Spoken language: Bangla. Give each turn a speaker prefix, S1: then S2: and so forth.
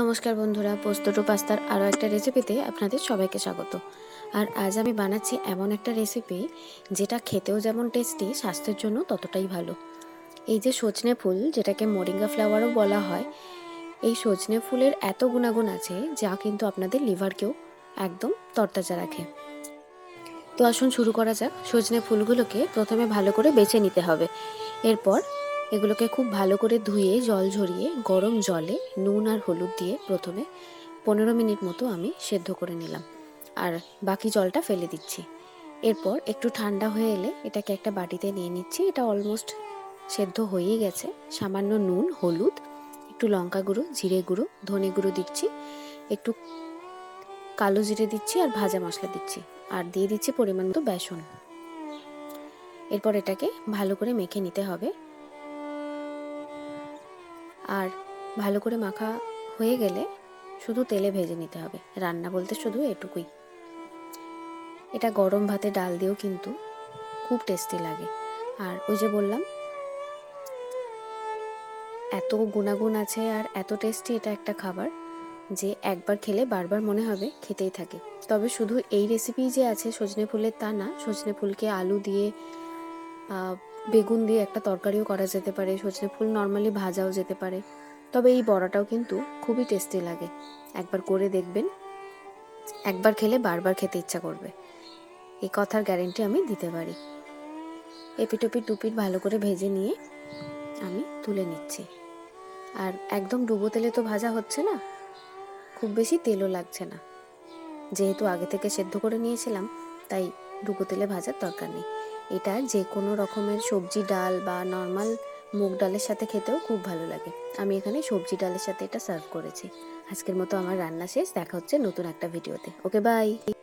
S1: নমস্কার বন্ধুরা পোস্তটু পাস্তার আরও একটা রেসিপিতে আপনাদের সবাইকে স্বাগত। আর আজ আমি বানাচ্ছি এমন একটা রেসিপি যেটা খেতেও যেমন টেস্টি স্বাস্থ্যের জন্য ততটাই ভালো। এই যে সজনে ফুল, যেটাকে মোরিঙ্গা ফ্লাওয়ারও বলা হয়, এই সজনে ফুলের এত গুণাগুণ আছে যা কিন্তু আপনাদের লিভারকেও একদম তরতাজা রাখে। তো আসুন শুরু করা যাক। সজনে ফুলগুলোকে প্রথমে ভালো করে বেছে নিতে হবে। এরপর এগুলোকে খুব ভালো করে ধুয়ে জল ঝরিয়ে গরম জলে নুন আর হলুদ দিয়ে প্রথমে পনেরো মিনিট মতো আমি সেদ্ধ করে নিলাম। আর বাকি জলটা ফেলে দিচ্ছি। এরপর একটু ঠান্ডা হয়ে এলে এটাকে একটা বাটিতে নিয়ে নিচ্ছি। এটা অলমোস্ট সেদ্ধ হয়েই গেছে। সামান্য নুন, হলুদ, একটু লঙ্কা গুঁড়ো, জিরে গুঁড়ো, ধনে গুঁড়ো দিচ্ছি। একটু কালো জিরে দিচ্ছি আর ভাজা মশলা দিচ্ছি। আর দিয়ে দিচ্ছি পরিমাণ মতো বেসন। এরপর এটাকে ভালো করে মেখে নিতে হবে। আর ভালো করে মাখা হয়ে গেলে শুধু তেলে ভেজে নিতে হবে। রান্না বলতে শুধু এটুকুই। এটা গরম ভাতে ডাল দিয়েও কিন্তু খুব টেস্টি লাগে। আর ওই যে বললাম, এত গুণাগুণ আছে আর এত টেস্টি এটা একটা খাবার যে একবার খেলে বারবার মনে হবে খেতেই থাকে। তবে শুধু এই রেসিপি যে আছে সজনে ফুলের তা না, সজনে ফুলকে আলু দিয়ে বেগুন দিয়ে একটা তরকারিও করা যেতে পারে সজনে ফুল নর্মালি ভাজাও যেতে পারে। তবে এই বড়াটাও কিন্তু খুবই টেস্টি লাগে। একবার করে দেখবেন। একবার খেলে বারবার খেতে ইচ্ছা করবে। এই কথার গ্যারেন্টি আমি দিতে পারি। এপিটোপিট টুপিট ভালো করে ভেজে নিয়ে আমি তুলে নিচ্ছি। আর একদম ডুবো তেলে তো ভাজা হচ্ছে না। খুব বেশি তেলও লাগছে না। যেহেতু আগে থেকে সেদ্ধ করে নিয়েছিলাম, তাই ডুবো তেলে ভাজার দরকার নেই। এটা যে কোনো রকমের সবজি ডাল বা নর্মাল মুগ ডালের সাথে খেতেও খুব ভালো লাগে। আমি এখানে সবজি ডালের সাথে এটা সার্ভ করেছি। আজকের মতো আমার রান্না শেষ, দেখা হচ্ছে নতুন একটা ভিডিওতে ওকে বাই